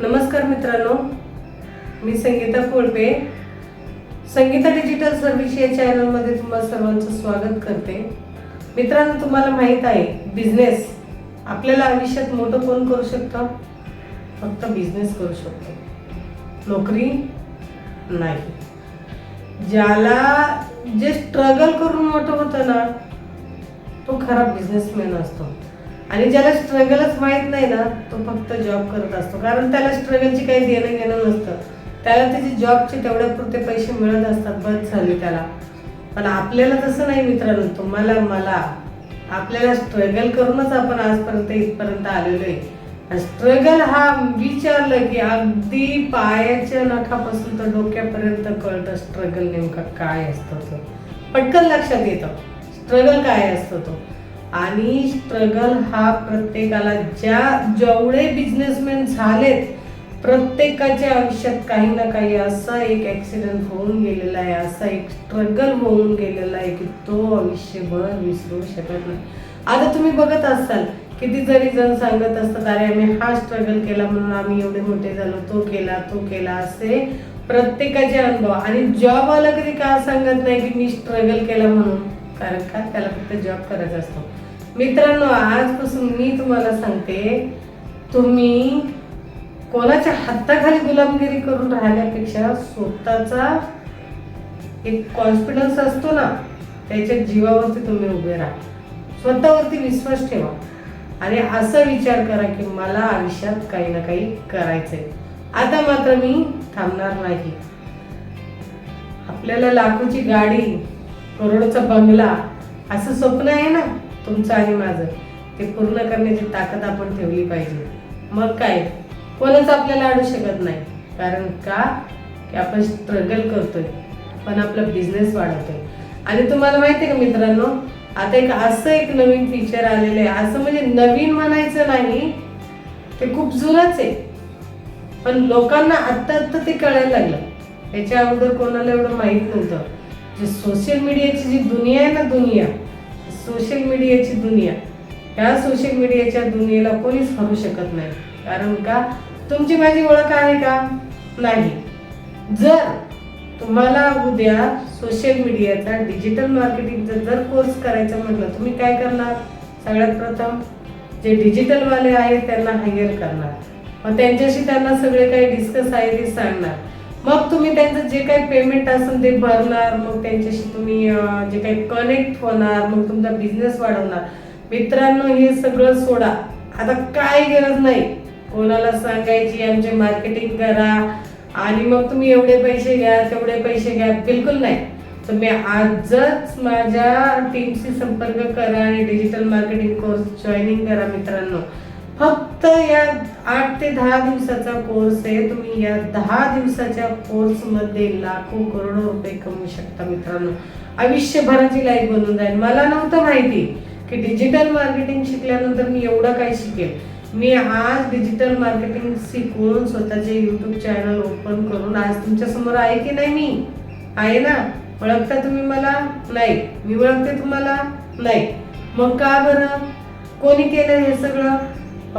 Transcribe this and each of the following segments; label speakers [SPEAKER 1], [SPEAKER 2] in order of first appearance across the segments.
[SPEAKER 1] नमस्कार मित्रांनो मी संगीता कोळपे. संगीता डिजिटल सर्व्हिस या चॅनलमध्ये तुम्हा सर्वांचं स्वागत करते. मित्रांनो तुम्हाला माहीत आहे बिझनेस आपल्याला आयुष्यात मोठं कोण करू शकतं? फक्त बिझनेस करू शकतो. नोकरी नाही. ज्याला जे स्ट्रगल करून मोठं होतं ना तो खरा बिझनेसमॅन असतो. आणि ज्याला स्ट्रगलच माहीत नाही ना तो फक्त जॉब करत असतो. कारण त्याला स्ट्रगलची काही देणं घेणं नसतं. त्याला त्याचे जॉबचे तेवढ्या पुरते पैसे मिळत असतात बस झाले त्याला. पण आपल्याला तसं नाही मित्रांनो तुम्हाला मला. आपल्याला स्ट्रगल करूनच आपण आजपर्यंत इथपर्यंत आलेलो आहे स्ट्रगल हा विचारलं की अगदी पायाच्या नखापासून तर डोक्यापर्यंत कळतं स्ट्रगल नेमका काय असतं तो. पटकन लक्षात येतं. स्ट्रगल काय असतं तो? आणि स्ट्रगल हा प्रत्येकाला ज्या जेवढे बिझनेसमॅन झालेत प्रत्येकाच्या आयुष्यात काही ना काही असा एक ॲक्सिडेंट होऊन गेलेला आहे असा एक स्ट्रगल होऊन गेलेला आहे की तो आयुष्यभर विसरू शकत नाही. आता तुम्ही बघत असाल किती जरी जण सांगत असतात अरे आम्ही हा स्ट्रगल केला म्हणून आम्ही एवढे मोठे झालो तो केला तो केला असे प्रत्येकाचे अनुभव. आणि जॉब आला कधी का सांगत नाही की मी स्ट्रगल केला म्हणून? कारण का? त्याला फक्त जॉब करायचा असतो. मित्रांनो आजपासून मी तुम्हाला सांगते तुम्ही कोणाच्या हाताखाली गुलामगिरी करून राहण्यापेक्षा स्वतःचा एक कॉन्फिडन्स असतो ना त्याच्या जीवावरती तुम्ही उभे राहा. स्वतःवरती विश्वास ठेवा. आणि असा विचार करा की मला आयुष्यात काही ना काही करायचंय. आता मात्र मी थांबणार नाही. आपल्याला लाखोची गाडी करोडचा बंगला असं स्वप्न आहे ना? तुमचं आणि माझं. ते पूर्ण करण्याची ताकद आपण ठेवली पाहिजे. मग काय? कोणच आपल्याला अडू शकत नाही. कारण का? की आपण स्ट्रगल करतोय पण आपला बिझनेस वाढवतोय आणि तुम्हाला माहिती आहे का मित्रांनो आता एक असं एक नवीन फीचर आलेलं आहे. असं म्हणजे नवीन म्हणायचं नाही ते खूप जुनच आहे. पण लोकांना आत्ता आत्ता ते कळायला लागलं. त्याच्या अगोदर कोणाला एवढं माहीत नव्हतं. जे सोशल मीडियाची जी दुनिया आहे ना दुनिया सोशल मीडियाची दुनिया. ह्या सोशल मीडियाच्या दुनियेला कोणीच हरू शकत नाही. कारण का? तुमची माझी ओळख आहे का? नाही. जर तुम्हाला उद्या सोशल मीडियाचा डिजिटल मार्केटिंगचा जर कोर्स करायचा म्हटलं तुम्ही काय करणार? सगळ्यात प्रथम जे डिजिटलवाले आहेत त्यांना हायर करणार. मग त्यांच्याशी त्यांना सगळे काही डिस्कस आहे ते सांगणार. मग तुम्ही त्यांचं जे काही पेमेंट असेल ते भरणार मग त्यांच्याशी तुम्ही जे काही कनेक्ट होणार मग तुमचा बिझनेस वाढवणार. मित्रांनो हे सगळं सोडा. आता काय गरज नाही. कोणाला सांगायची आमचे मार्केटिंग करा. आणि मग तुम्ही एवढे पैसे घ्या तेवढे पैसे घ्या बिलकुल नाही. तुम्ही आजच माझ्या टीमशी संपर्क करा आणि डिजिटल मार्केटिंग कोर्स जॉईनिंग करा मित्रांनो. फक्त या आठ ते दहा दिवसाचा कोर्स आहे. तुम्ही या दहा दिवसाच्या कोर्समध्ये लाखो करोडो रुपये कमवू शकता मित्रांनो. आयुष्यभराची लाईफ बनून जाईल. मला नव्हतं माहिती की डिजिटल मार्केटिंग शिकल्यानंतर मी एवढं काय शिकेल. मी आज डिजिटल मार्केटिंग शिकून स्वतःचे यूट्यूब चॅनल ओपन करून आज तुमच्यासमोर आहे की नाही मी? आहे ना? ओळखता तुम्ही मला? नाही. मी ओळखते तुम्हाला? नाही. मग का बरं? कोणी केलं हे सगळं?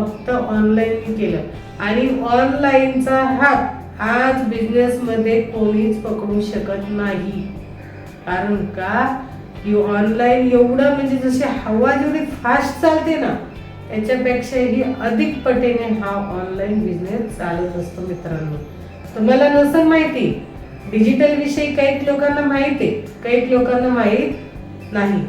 [SPEAKER 1] फक्त ऑनलाईन केलं. आणि ऑनलाईनचा हात आज बिझनेसमध्ये कोणीच पकडू शकत नाही. कारण का? की ऑनलाईन एवढं म्हणजे जशी हवा जेवढी फास्ट चालते ना त्याच्यापेक्षाही अधिक पटीने हा ऑनलाईन बिझनेस चालत असतो मित्रांनो. तुम्हाला नसेल माहिती डिजिटल विषयी काही लोकांना माहिती आहे काही लोकांना माहीत नाही.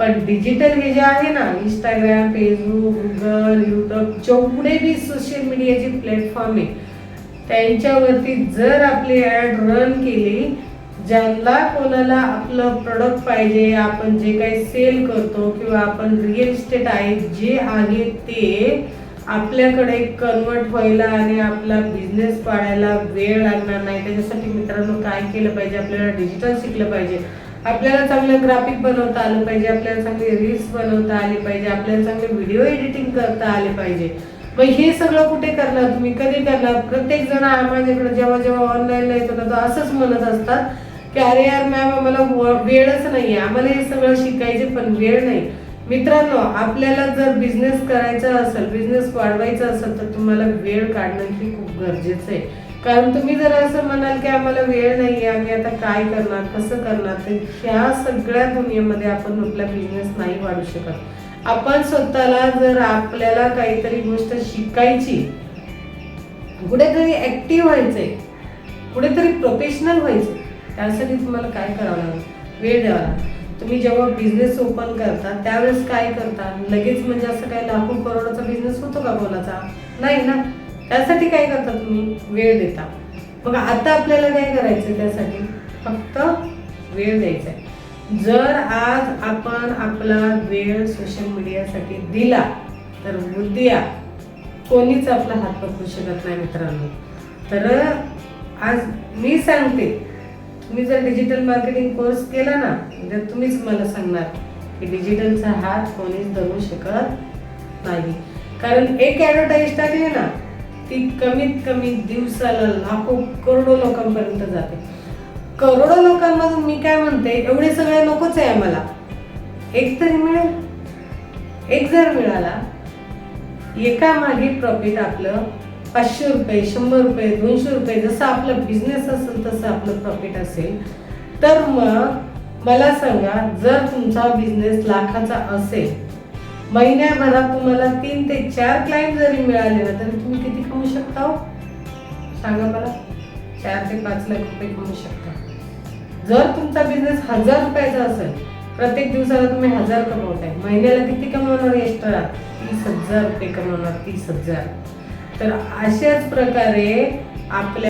[SPEAKER 1] पण डिजिटल हे जे आहे ना इंस्टाग्राम फेसबुक गुगल युट्यूब जेवढे बी सोशल मीडियाचे प्लॅटफॉर्म आहे त्यांच्यावरती जर आपली ॲड रन केली ज्यांना कोणाला आपलं प्रोडक्ट पाहिजे आपण जे काही सेल करतो किंवा आपण रिअल इस्टेट आहे जे आहे ते आपल्याकडे कन्वर्ट व्हायला आणि आपला बिझनेस पाडायला वेळ लागणार नाही. त्याच्यासाठी मित्रांनो काय केलं पाहिजे? आपल्याला डिजिटल शिकलं पाहिजे. आपल्याला चांगलं ग्राफिक बनवता आलं पाहिजे आपल्याला चांगले रील्स बनवता आले पाहिजे आपल्याला चांगले व्हिडिओ एडिटिंग करता आले पाहिजे. मग हे सगळं कुठे करणार तुम्ही? कधी करणार? प्रत्येक जण माझ्याकडे जेव्हा जेव्हा ऑनलाईन येतो ना तो असंच म्हणत असतात की अरे यार मॅम आम्हाला वेळच नाही आहे आम्हाला हे सगळं शिकायचे पण वेळ नाही. मित्रांनो आपल्याला जर बिझनेस करायचा असेल बिझनेस वाढवायचा असेल तर तुम्हाला वेळ काढणं ही खूप गरजेचं आहे. कारण तुम्ही जर असं म्हणाल की आम्हाला वेळ नाही आहे आम्ही आता काय करणार कसं करणार ते ह्या सगळ्या दुनियेमध्ये आपण आपला बिझनेस नाही वाढू शकत. आपण स्वतःला जर आपल्याला काहीतरी गोष्ट शिकायची कुठेतरी ऍक्टिव्ह व्हायचंय कुठेतरी प्रोफेशनल व्हायचं त्यासाठी तुम्हाला काय करावं लागेल? वेळ द्यावा लागेल. तुम्ही जेव्हा बिझनेस ओपन करता त्यावेळेस काय करता? लगेच म्हणजे असं काही लाखो करोडाचा बिझनेस होतो का कोणाचा? नाही ना. त्यासाठी काय करता तुम्ही? वेळ देता. मग आता आपल्याला काय करायचं त्यासाठी? फक्त वेळ द्यायचा आहे जर आज आपण आपला वेळ सोशल मीडियासाठी दिला तर उद्या कोणीच आपला हात पकडू शकत नाही मित्रांनो. तर आज मी सांगते तुम्ही जर डिजिटल मार्केटिंग कोर्स केला ना तर तुम्हीच मला सांगणार की डिजिटलचा हात कोणीच धरू शकत नाही. कारण एक ॲडव्हर्टाईज टाकली ना ती कमीत कमी दिवसाला लाखो करोडो लोकांपर्यंत जाते. करोडो लोकांमधून मी काय म्हणते एवढे सगळे नकोच आहे आम्हाला. एक तरी मिळेल. एक जर मिळाला एका मागे प्रॉफिट आपलं पाचशे रुपये शंभर रुपये दोनशे रुपये जसं आपलं बिझनेस असेल तसं आपलं प्रॉफिट असेल. तर मग मला सांगा जर तुमचा बिझनेस लाखाचा असेल महिन्याभरात तुम्हाला तीन ते चार क्लायंट जरी मिळाले ना तरी तुम्ही किती कमवू शकता हो? सांगा मला. चार ते पाच लाख रुपये कमवू शकता. जर तुमचा बिझनेस हजार रुपयाचा असेल प्रत्येक दिवसाला तुम्ही हजार कमवताय. महिन्याला किती कमवणार एक्स्ट्रा तीस हजार रुपये कमवणार तीस हजार. तर अशाच प्रकारे आपल्या